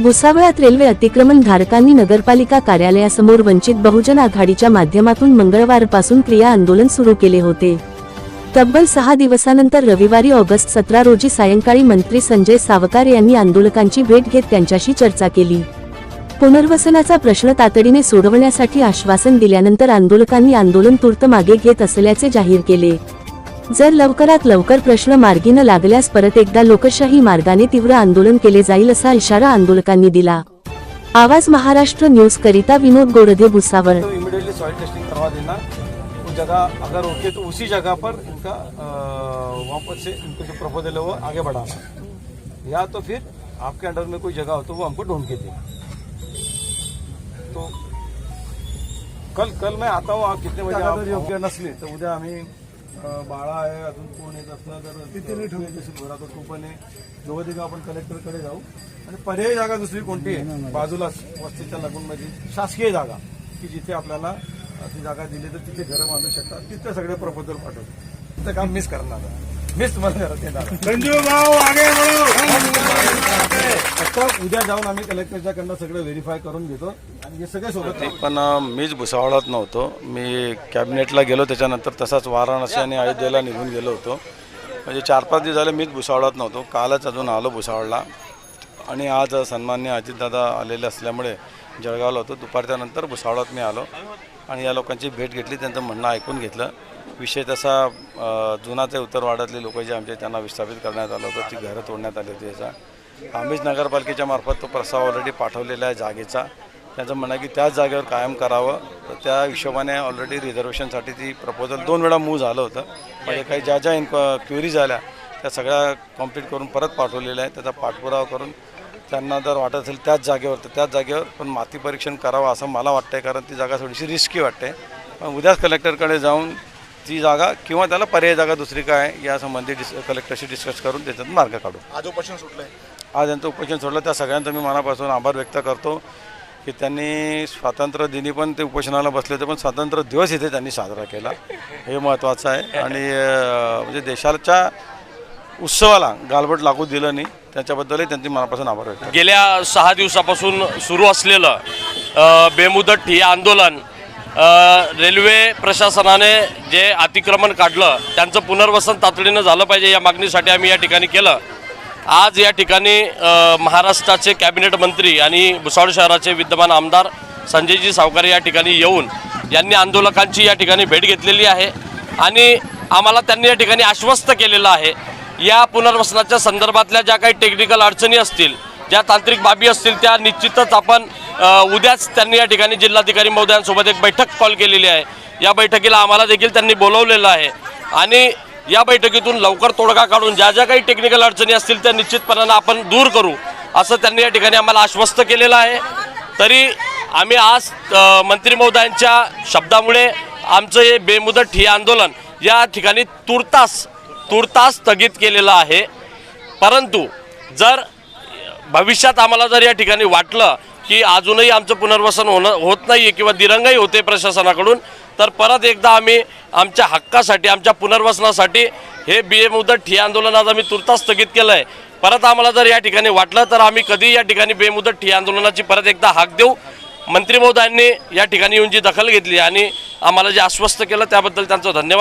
भुसावळात railway अतिक्रमण धारकांनी नगरपालिका कार्यालयासमोर वंचित बहुजन आघाडीच्या माध्यमातून मंगळवारपासून क्रिया आंदोलन सुरू केले होते. तब्बल सहा दिवसानंतर रविवारी ऑगस्ट सतरा रोजी सायंकाळी मंत्री संजय सावकार यांनी आंदोलकांची भेट घेत त्यांच्याशी चर्चा केली. पुनर्वसनाचा प्रश्न तातडीने सोडवण्यासाठी आश्वासन दिल्यानंतर आंदोलकांनी आंदोलन तूर्त मागे घेत असल्याचे जाहीर केले. जर लवकरात लवकर प्रश्न मार्गी न लागल्यास परत एकदा लोकशाही मार्गाने तीव्र आंदोलन केले जाईल असा इशारा आंदोलकांनी दिला. आवाज महाराष्ट्र न्यूज करिता विनोद गोरधे भुसावळ. तो इमीडिएटली सॉइल टेस्टिंग करवा देना वो जगह अगर ओके तो उसी जगह पर इनका वापस से इनको जो प्रपोजल है वो आगे बढ़ाना या तो फिर आपके अंडर में कोई जगह हो तो वो हमको ढूंढ के दे तो कल कल मैं आता हूँ आप कितने बजे आप योग्य नसली तर उद्या आम्ही बाळा आहे अजून कोण येत असलं तर तिथे नाही ठेवू घरात तू पण आहे जेव्हा तिघं आपण कलेक्टरकडे जाऊ. आणि पर्यायी जागा दुसरी कोणती आहे? बाजूलाच वस्तीच्या लागून म्हणजे शासकीय जागा की जिथे आपल्याला ती जागा दिली तर तिथे घरं बांधू शकतात. तिथे सगळे प्रपोजल पाठवतो. ते काम मिस करणार. मिस तुम्हाला संजू भाऊ आगे आता उद्या जाऊन आम्ही कलेक्टरच्या कडनं सगळं व्हेरीफाय करून घेतो. आणि हे सगळे सोबत पण मीच भुसावळात नव्हतो. मी कॅबिनेटला गेलो त्याच्यानंतर तसाच वाराणसी आणि अयोध्येला निघून गेलो होतो. म्हणजे चार पाच दिवस झाले मीच भुसावळात नव्हतो. कालच अजून आलो भुसावळला. आणि आज सन्मान्य अजितदादा आलेले असल्यामुळे जळगावला होतो. दुपारच्या नंतर भुसावळात मी आलो आणि या लोकांची भेट घेतली. त्यांचं म्हणणं ऐकून घेतलं. विषय तसा अ, जुनाचे उत्तरवाड्यातले लोक जे आमचे त्यांना विस्थापित करण्यात आलं होतं. ती घरं तोडण्यात आली होती याचा. आम्हीच नगरपालिकेच्या मार्फत तो प्रस्ताव ऑलरेडी पाठवलेला आहे जागेचा. त्यांचं म्हणणं आहे की त्याच जागेवर कायम करावं. तर त्या हिशोबाने ऑलरेडी रिझर्वेशनसाठी ती प्रपोजल दोन वेळा मूव्ह झालं होतं. म्हणजे काही ज्या ज्या इन्क्व क्युरीज झाल्या त्या सगळ्या कंप्लीट करून परत पाठवलेल्या आहे त्याचा पाठपुरावा करून त्यांना जर वाटत असेल त्याच जागेवर तर त्याच जागेवर पण माती परीक्षण करावं असं मला वाटतंय कारण ती जागा थोडीशी रिस्की वाटते. पण उद्याच कलेक्टरकडे जाऊन ती जागा किंवा त्याला पर्याय जागा दुसरी काय आहे यासंबंधी डिस कलेक्टरशी डिस्कस करून त्याच्यात मार्ग काढू. आज उपोषण सुटलंय. आज यांचं उपोषण सोडलं त्या सगळ्यांचा मी मनापासून आभार व्यक्त करतो की त्यांनी स्वातंत्र्य दिनी पण ते उपोषणाला बसले होते पण स्वातंत्र्य दिवस इथे त्यांनी साजरा केला. हे महत्त्वाचं आहे. आणि म्हणजे देशाच्या उत्सवाला गालबट लागू दिलं नाही. त्याच्याबद्दलही त्यांची मनापासून आभार व्यक्त गेल्या सहा दिवसापासून सुरू असलेलं बेमुदत ठिय्या आंदोलन रेल्वे प्रशासनाने जे अतिक्रमण काढलं त्यांचं पुनर्वसन तातडीनं झालं पाहिजे या मागणीसाठी आम्ही या ठिकाणी केलं. आज या ठिकाणी महाराष्ट्राचे कॅबिनेट मंत्री आणि भुसावळ शहराचे विद्यमान आमदार संजयजी सावकारे या ठिकाणी येऊन यांनी आंदोलकांची या ठिकाणी भेट घेतलेली आहे आणि आम्हाला त्यांनी या ठिकाणी आश्वस्त केलेलं आहे. या पुनर्वसनाच्या संदर्भातल्या ज्या काही टेक्निकल अडचणी असतील ज्या तांत्रिक बाबी असतील त्या निश्चितच आपण उद्याच त्यांनी या ठिकाणी जिल्हाधिकारी महोदयांसोबत एक बैठक कॉल केलेली आहे. या बैठकीला आम्हाला देखील त्यांनी बोलवलेलं आहे. आणि या बैठकीतून लवकर तोडगा काढून ज्या ज्या काही टेक्निकल अडचणी असतील त्या निश्चितपणानं आपण दूर करू असं त्यांनी या ठिकाणी आम्हाला आश्वस्त केलेलं आहे. तरी आम्ही आज मंत्री महोदयांच्या शब्दामुळे आमचं हे बेमुदत ठिय्या आंदोलन या ठिकाणी तुर्तास तुर्तास स्थगित केलेलं आहे. परंतु जर भविष्यात आम्हाला जर या ठिकाणी वाटलं की अजूनही आमचं पुनर्वसन होणं होत नाही आहे किंवा दिरंगाई होते प्रशासनाकडून तर परत एकदा आम्ही आमच्या हक्कासाठी आमच्या पुनर्वसनासाठी हे बी ए मुदत ठिय्या आंदोलन आज आम्ही तुर्तास स्थगित केलं आहे परत आम्हाला जर या ठिकाणी वाटलं तर आम्ही कधी या ठिकाणी बेमुदत ठिय्या आंदोलनाची परत एकदा हाक देऊ. मंत्री महोदयांनी या ठिकाणी येऊन जी दखल घेतली आणि आम्हाला जे आश्वस्त केलं त्याबद्दल त्यांचं धन्यवाद.